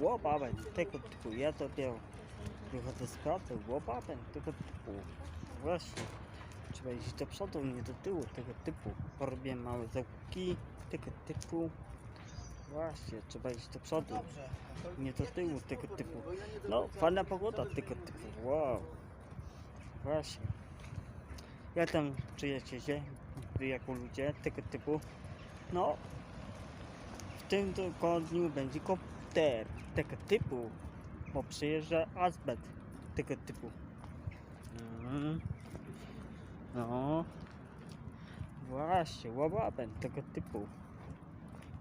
łopawę, tego typu. Ja dopiero wychodzę z pracy, łopawę, tego typu. Właśnie. Trzeba iść do przodu, nie do tyłu, tego typu. Robię małe załuki, tego typu. Właśnie, trzeba iść do przodu, nie do tyłu, tego typu. No, fajna pogoda, tego typu. Wow. Właśnie. Jak tam czujecie się, wy jako ludzie, tego typu? No, w tym tygodniu będzie kopter tego typu, bo przyjeżdża Azbet tego typu. Mhm. No, właśnie, łababem tego typu.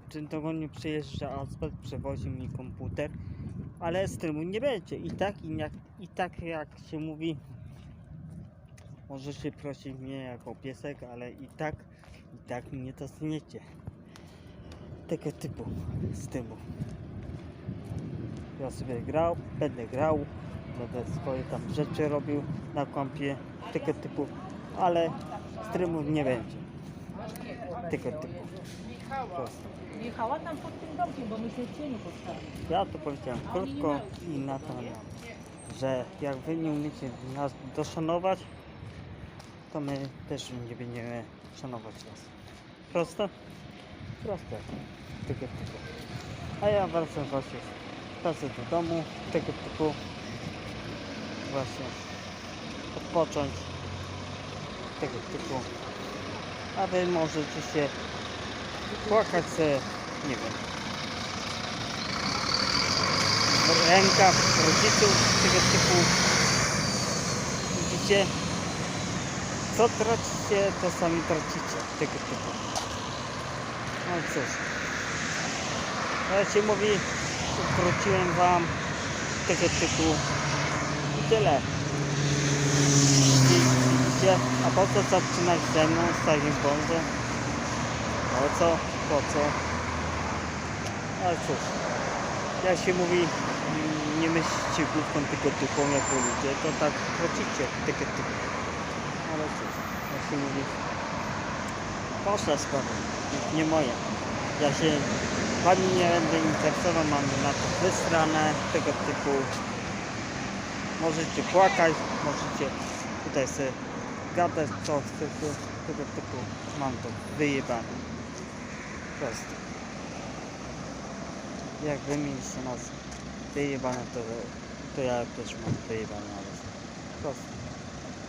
W tym tygodniu przyjeżdża Azbet, przewozi mi komputer, ale streamu nie będzie. I tak, i, jak, i tak jak się mówi, możecie prosić mnie jako piesek, ale i tak, i tak mnie to zniecie tego typu z tyłu. Ja sobie grał, będę grał, będę swoje tam rzeczy robił na kompie tego typu, ale streamów nie będzie tego typu. Prosto. Jechała tam pod tym domkiem, bo my się w cieniu postawili. Ja to powiedziałem krótko i na to, że jak wy nie umiecie nas doszanować, to my też nie będziemy szanować was. Proste? Proste. Tego typu. A ja wracam właśnie pracy do domu, tego typu. Właśnie odpocząć. Tego typu. A wy możecie się płakać se, nie wiem, rękaw rodziców tego typu. Widzicie? Co tracicie, to sami tracicie tego typu. No cóż. Jak się mówi, wróciłem wam tego typu. I tyle. Widzicie? A po co zaczynać ze mną z takim bądźem? Po co? Po co? Ale cóż jak się mówi, nie myślcie główką tylko typą jako ludzie, to tak tracicie takie typy. Ale cóż, jak się mówi, wasza sprawa, nie moja. Ja się wami nie będę interesował, mam na to wysrane tego typu. Możecie płakać, możecie tutaj sobie gadać co chcecie, tego typu. Mam to wyjebane. Prosto jak wy mieliście nas wyjebane, to, to ja też mam wyjebane na was. Prosto.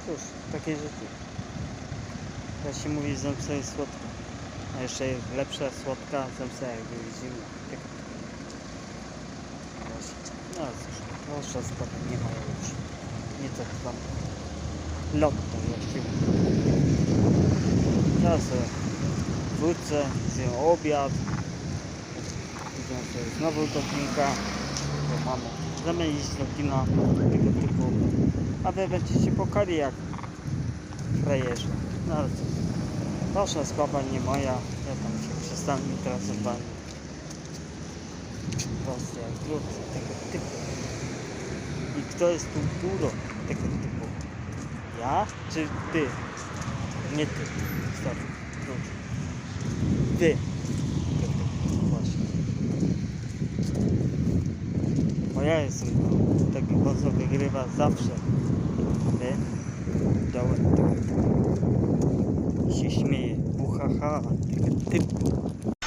Cóż, takie rzeczy. Jak się mówi, zemsta jest słodka. A jeszcze lepsza słodka zemsta jakby zimna. No cóż, proszę sprawa nie ma już. Nie to. Lotto, jak się mówi. Teraz wrócę, zjem obiad, Idziemy sobie znowu do kinka, bo mamy zamienić do kina tego typu. A wy będziecie pokali jak frajerzy. No ale cóż, wasza sprawa nie moja, ja tam się przestanę interesować. Proste jak drut tego typu. I kto jest tu górą tego typu? Ja czy ty? Nie ty. Stop. Drut. Ty. Właśnie. Bo ja jestem taki, co wygrywa zawsze. Ty dołem tego typu. I się śmieje. Uhaha, tego typu.